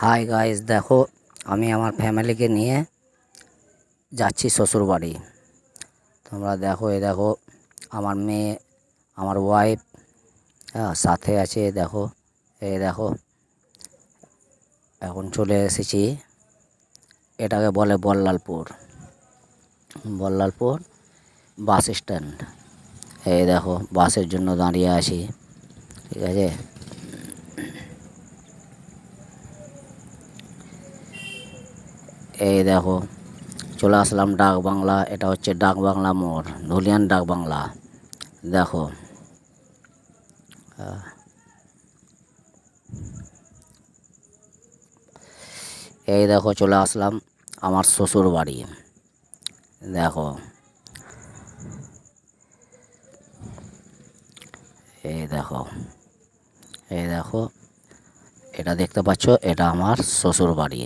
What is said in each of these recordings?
Hi guys দেখো, আমি আমার ফ্যামিলিকে নিয়ে যাচ্ছি শ্বশুর বাড়ি তোমরা দেখো, এ দেখো, আমার মেয়ে, আমার ওয়াইফ হ্যাঁ সাথে আছে দেখো এই দেখো। এখন চলে এসেছি, এটাকে বলে বল্লালপুর। Ballalpur bus stand. এই দেখো, বাসের জন্য দাঁড়িয়ে আছি, ঠিক আছে? এই দেখো, চলে আসলাম ডাক বাংলা, এটা হচ্ছে ডাক বাংলা মোড়, ধুলিয়ান ডাক বাংলা দেখো। এই দেখো, চলে আসলাম আমার শ্বশুর বাড়ি দেখো, এই দেখো এই দেখো, এটা দেখতে পাচ্ছ, এটা আমার শ্বশুর বাড়ি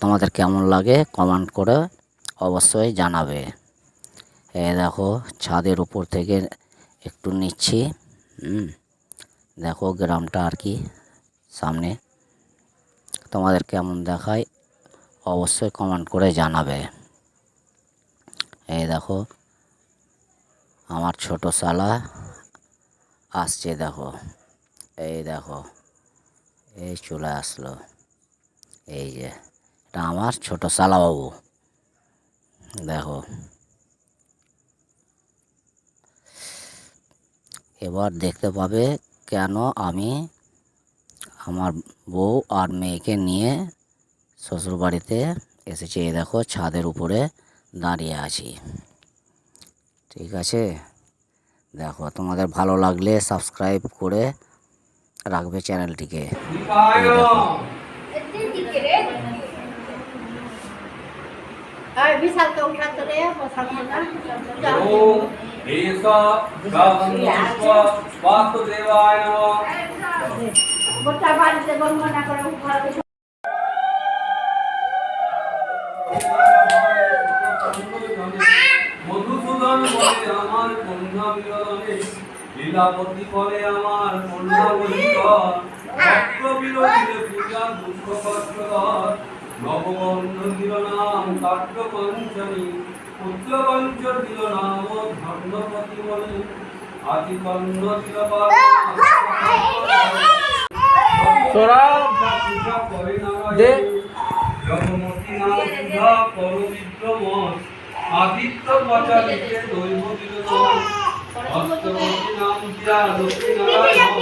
তোমাদের কেমন লাগে কমেন্ট করে অবশ্যই জানাবে। এ দেখো, ছাদের উপর থেকে একটু নিচ্ছি দেখো গ্রামটা আর কি সামনে। তোমাদের কেমন দেখায় অবশ্যই কমেন্ট করে জানাবে। এই দেখো, আমার ছোট শালা আসছে, দেখো, এই দেখো, এই চলে আসলো, এই যে। এটা আমার ছোট শালাবাবু। দেখো। এবার দেখতে পাবে কেন আমি আমার বউ আর মেয়েকে নিয়ে শ্বশুরবাড়িতে এসেছি। এই দেখো, ছাদের উপরে দাঁড়িয়ে আছি। ঠিক আছে? দেখো, তোমাদের ভালো লাগলে সাবস্ক্রাইব করে রাখবে চ্যানেলটিকে। দেখো। আর বিশাল তো উঠাতে রে বসাবো না ओम एष गावन्नस्व वासुदेवाय नमः গোটা বাড়িতে বর্ণনা করে উপহার মধুসূদন বলে আমার কন্যা বিরোধনে লীলাবতী করে আমার কন্যা বলিকর ভক্ত বিরোধীরে পূজা দুঃখ কষ্টকর নববন্ধ দিল নাম কাট্য পঞ্চমী পুত্র পঞ্চ নাম ধর্মপতি বলে আতি কন্ন দিল তোরা দে। জগমতী নাম সুধা পরবিদ্র মন আদিত্য বচালিতে দৈব দিল নাম নাম দিয়া লক্ষ্মী নারায়ণ